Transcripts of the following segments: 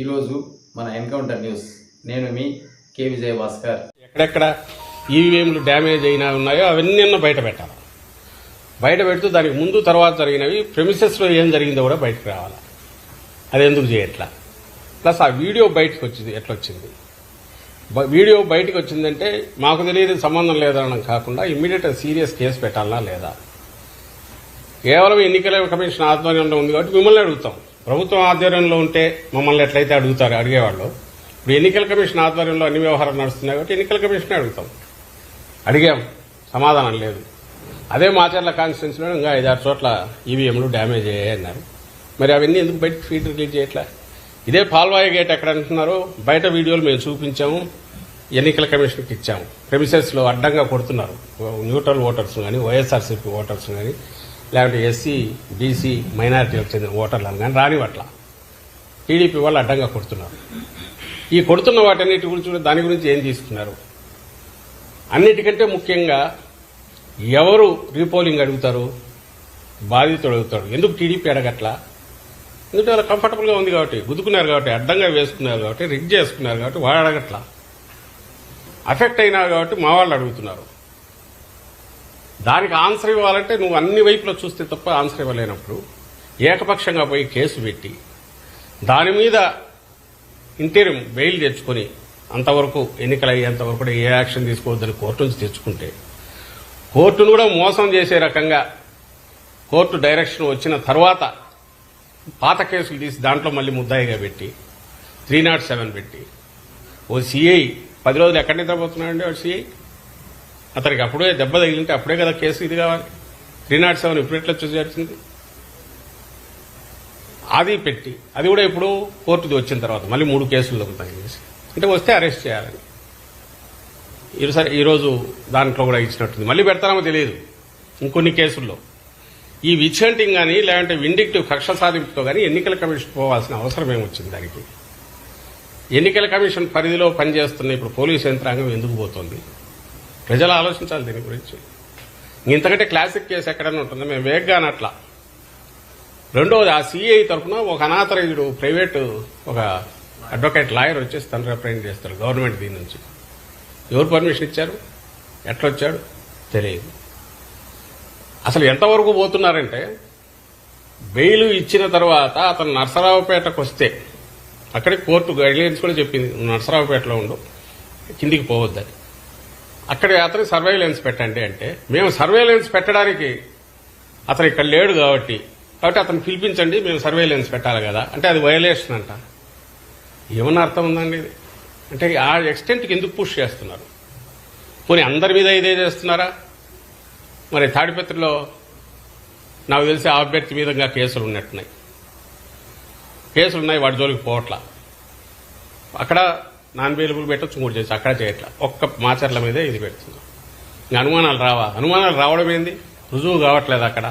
ఈరోజు మన encounter news. నేను మీ కే. విజయ భాస్కర్ ఎక్కడెక్కడ ఈవీఎంలు డ్యామేజ్ అయినా ఉన్నాయో అవన్నీ బయట పెట్టాలి. బయట పెడుతూ దానికి ముందు తర్వాత జరిగినవి ప్రెమిసెస్లో ఏం జరిగిందో కూడా బయటకు రావాలి. అది ఎందుకు చేయట్లా? ప్లస్ ఆ వీడియో బయటకు వచ్చింది ఎట్లొచ్చింది వీడియో బయటకు వచ్చిందంటే మాకు తెలియదు సంబంధం లేదనడం కాకుండా ఇమ్మీడియట్గా సీరియస్ కేసు పెట్టాలా లేదా? కేవలం ఎన్నికల కమిషన్ ఆధ్వర్యంలో ఉంది కాబట్టి మిమ్మల్ని అడుగుతాం. ప్రభుత్వం ఆధ్వర్యంలో ఉంటే మమ్మల్ని ఎట్లయితే అడుగుతారు అడిగేవాళ్ళు. ఇప్పుడు ఎన్నికల కమిషన్ ఆధ్వర్యంలో అన్ని వ్యవహారాలు నడుస్తున్నాయి కాబట్టి ఎన్నికల కమిషన్ అడుగుతాం. అడిగాం. సమాధానం లేదు. అదే మాచర్ల కాన్స్టిట్యున్సీలో ఇంకా ఐదారు చోట్ల ఈవీఎంలు డ్యామేజ్ అయ్యాయి అన్నారు. మరి అవన్నీ ఎందుకు బయట ఫీడ్ రిలీజ్ చేయట్లా? ఇదే పాల్వాయి గేట్ ఎక్కడ అంటున్నారో? బయట వీడియోలు మేము చూపించాము. ఎన్నికల కమిషన్కి ఇచ్చాము. ప్రెమిసెస్లో అడ్డంగా కొడుతున్నారు. న్యూట్రల్ ఓటర్స్ కానీ వైఎస్ఆర్సీపీ ఓటర్స్ కానీ లేకుంటే ఎస్సీ బీసీ మైనారిటీలకు చెందిన ఓటర్లను కానీ రానివట్ల టీడీపీ వాళ్ళు అడ్డంగా కొడుతున్నారు. ఈ కొడుతున్న వాటన్నిటి గురించి దాని గురించి ఏం తీసుకున్నారు? అన్నిటికంటే ముఖ్యంగా ఎవరు రీపోలింగ్ అడుగుతారు? బాధితుడు అడుగుతాడు. ఎందుకు టీడీపీ అడగట్లా? ఎందుకంటే వాళ్ళు కంఫర్టబుల్గా ఉంది కాబట్టి గుద్దుకున్నారు కాబట్టి అడ్డంగా వేసుకున్నారు కాబట్టి రిగ్ చేసుకున్నారు కాబట్టి వాడు అడగట్లా. అఫెక్ట్ అయినారు కాబట్టి మా వాళ్ళు అడుగుతున్నారు. దానికి ఆన్సర్ ఇవ్వాలంటే నువ్వు అన్ని వైపులో చూస్తే తప్ప ఆన్సర్ ఇవ్వలేనప్పుడు ఏకపక్షంగా పోయి కేసు పెట్టి దాని మీద ఇంటీరియం బెయిల్ తెచ్చుకొని అంతవరకు ఎన్నికలు అయ్యేంతవరకు కూడా ఏ యాక్షన్ తీసుకోవద్దని కోర్టు నుంచి తెచ్చుకుంటే కోర్టును కూడా మోసం చేసే రకంగా కోర్టు డైరెక్షన్ వచ్చిన తర్వాత పాత కేసులు తీసి దాంట్లో మళ్ళీ ముద్దాయిగా పెట్టి త్రీ నాట్ సెవెన్ పెట్టి ఓ సిఐ పది రోజులు ఎక్కడ నిద్రపోతున్నాడండి వాడు సిఐ? అతనికి అప్పుడే దెబ్బ తగిలింటే అప్పుడే కదా కేసు ఇది కావాలి. త్రీ నాట్ సెవెన్ ఇప్పుడు ఎట్లా చేర్చింది అది పెట్టి అది కూడా ఇప్పుడు కోర్టుది వచ్చిన తర్వాత మళ్ళీ మూడు కేసులు దొరుకుతాయి. చేసి అంటే వస్తే అరెస్ట్ చేయాలని. ఈ సరే ఈరోజు దాంట్లో కూడా ఇచ్చినట్టుంది. మళ్ళీ పెడతారో తెలియదు ఇంకొన్ని కేసుల్లో. ఈ విచ్చంటింగ్ కానీ లేదంటే విండిక్టివ్ కక్ష సాధింపుతో కానీ ఎన్నికల కమిషన్ పోవాల్సిన అవసరం ఏమొచ్చింది దానికి? ఎన్నికల కమిషన్ పరిధిలో పనిచేస్తున్న ఇప్పుడు పోలీసు యంత్రాంగం ఎందుకు పోతుంది? ప్రజలు ఆలోచించాలి దీని గురించి. ఇంతకంటే క్లాసిక్ కేసు ఎక్కడైనా ఉంటుందో? మేము వేగ్గానట్లా రెండవది ఆ సిఐ తరఫున ఒక అనాథరైజుడు ప్రైవేటు ఒక అడ్వకేట్ లాయర్ వచ్చేసి తను రిప్రజెంట్ చేస్తారు గవర్నమెంట్ దీని నుంచి. ఎవరు పర్మిషన్ ఇచ్చారు? ఎట్లొచ్చాడు? తెలియదు. అసలు ఎంతవరకు పోతున్నారంటే బెయిల్ ఇచ్చిన తర్వాత అతను నర్సరావుపేటకు వస్తే అక్కడికి కోర్టు గైడ్లైన్స్ కూడా చెప్పింది నువ్వు నర్సరావుపేటలో ఉండు కిందికి పోవద్దని. అక్కడ అతని సర్వైలెన్స్ పెట్టండి అంటే మేము సర్వైలెన్స్ పెట్టడానికి అతను ఇక్కడ లేడు కాబట్టి కాబట్టి అతను పిలిపించండి మేము సర్వైలెన్స్ పెట్టాలి కదా. అంటే అది వయలేషన్ అంట. ఏమన్నా అర్థం ఉందండి ఇది? అంటే ఆ ఎక్స్టెంట్కి ఎందుకు పుష్ చేస్తున్నారు? పోనీ అందరి మీద ఇదే చేస్తున్నారా? మరి తాడిపత్రిలో నాకు తెలిసి ఆ అభ్యర్థి మీద ఇంకా కేసులు ఉన్నట్టున్నాయి. కేసులు ఉన్నాయి వాడి జోలికి పోవట్లా. అక్కడ నాన్ అవైలబుల్ పెట్టచ్చు మూడు చేసి అక్కడ చేయట్లా. ఒక్క మాచర్ల మీదే ఇది పెడుతుంది ఇంకా అనుమానాలు రావా? అనుమానాలు రావడం ఏంది? రుజువు కావట్లేదు అక్కడ.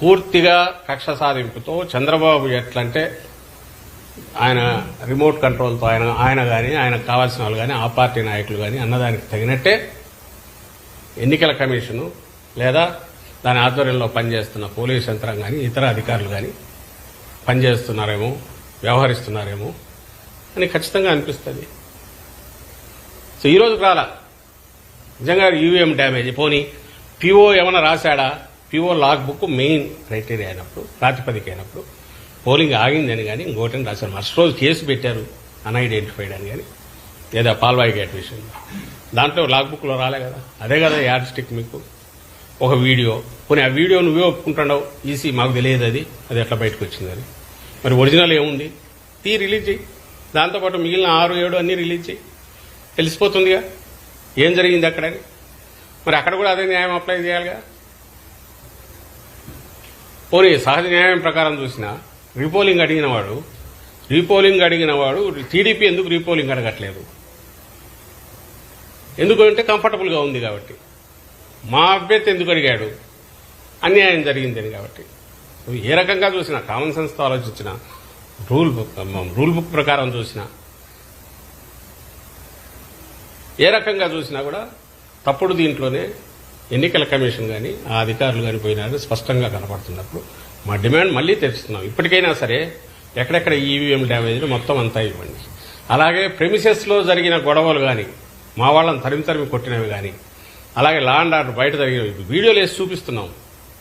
పూర్తిగా కక్ష సాధింపుతో చంద్రబాబు ఎట్లంటే ఆయన రిమోట్ కంట్రోల్తో ఆయన ఆయన కానీ ఆయనకు కావాల్సిన వాళ్ళు కానీ ఆ పార్టీ నాయకులు కానీ అన్నదానికి తగినట్టే ఎన్నికల కమిషను లేదా దాని ఆధ్వర్యంలో పనిచేస్తున్న పోలీస్ యంత్రం కానీ ఇతర అధికారులు కానీ పనిచేస్తున్నారేమో వ్యవహరిస్తున్నారేమో అని ఖచ్చితంగా అనిపిస్తుంది. సో ఈరోజు రాలా. నిజంగా ఈవీఎం డ్యామేజ్. పోనీ పిఓ ఏమైనా రాశాడా? PO lock book main criteria అయినప్పుడు ప్రాతిపదిక అయినప్పుడు పోలింగ్ ఆగిందని కానీ ఇంకోటని రాశారు. మరుసటి రోజు కేసు పెట్టారు అన్ఐడెంటిఫైడ్ అని కానీ లేదా పాల్వాయి గేట్ విషయంలో. దాంట్లో లాక్ బుక్లో రాలే కదా. అదే కదా యాడ్ స్టిక్ మీకు. ఒక వీడియో. పోనీ ఆ వీడియో నువ్వే ఒప్పుకుంటున్నావు? ఈసీ మాకు తెలియదు అది. అది ఎట్లా బయటకు వచ్చిందని. మరి ఒరిజినల్ ఏముంది? తీ రిలీజ్ చేయి దాంతోపాటు మిగిలిన ఆరు ఏడు అన్నీ రిలీజ్ చేయి. తెలిసిపోతుందిగా. ఏం జరిగింది అక్కడని మరి అక్కడ కూడా అదే న్యాయం అప్లై చేయాలిగా? పోనీ సహజ న్యాయం ప్రకారం చూసినా రీపోలింగ్ అడిగిన వాడు రీపోలింగ్ అడిగిన వాడు టీడీపీ ఎందుకు రీపోలింగ్ అడగట్లేదు? ఎందుకంటే కంఫర్టబుల్గా ఉంది కాబట్టి. మా అభ్యర్థి ఎందుకు అడిగాడు? అన్యాయం జరిగిందని కాబట్టి. ఏ రకంగా చూసినా కామన్ సెన్స్తో ఆలోచించినా రూల్ బుక్ రూల్ బుక్ ప్రకారం చూసినా. ఏ రకంగా చూసినా కూడా తప్పుడు దీంట్లోనే ఎన్నికల కమిషన్ కానీ ఆ అధికారులు కానీ పోయినారని స్పష్టంగా కనపడుతున్నప్పుడు మా డిమాండ్ మళ్ళీ తెరుస్తున్నాం. ఇప్పటికైనా సరే ఎక్కడెక్కడ ఈవీఎం డ్యామేజ్లు మొత్తం అంతా ఇవ్వండి. అలాగే ప్రెమిసెస్లో జరిగిన గొడవలు కానీ మా వాళ్ళని తరిమి తరిమి కొట్టినవి కానీ అలాగే లా అండ్ ఆర్డర్ బయట జరిగినవి వీడియోలు వేసి చూపిస్తున్నాం.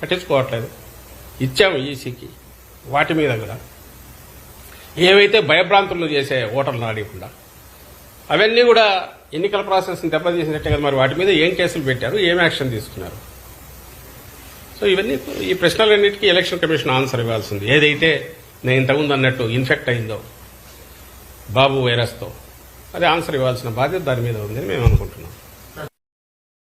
పట్టించుకోవట్లేదు. ఇచ్చాము ఈసీకి వాటి మీద కూడా ఏవైతే భయభ్రాంతులు చేసే ఓటర్లు ఆడకుండా అవన్నీ కూడా ఎన్నికల ప్రాసెస్ని దెబ్బతీసినట్టే కదా మరి వాటి మీద ఏం కేసులు పెట్టారు ఏం యాక్షన్ తీసుకున్నారు? సో ఇవన్నీ ఈ ప్రశ్నలన్నిటికీ ఎలక్షన్ కమిషన్ ఆన్సర్ ఇవ్వాల్సింది. ఏదైతే నేను ఇంతకుముందు అన్నట్టు ఇన్ఫెక్ట్ అయిందో బాబు వైరస్తో అది ఆన్సర్ ఇవ్వాల్సిన బాధ్యత దాని మీద ఉందని మేము అనుకుంటున్నాం.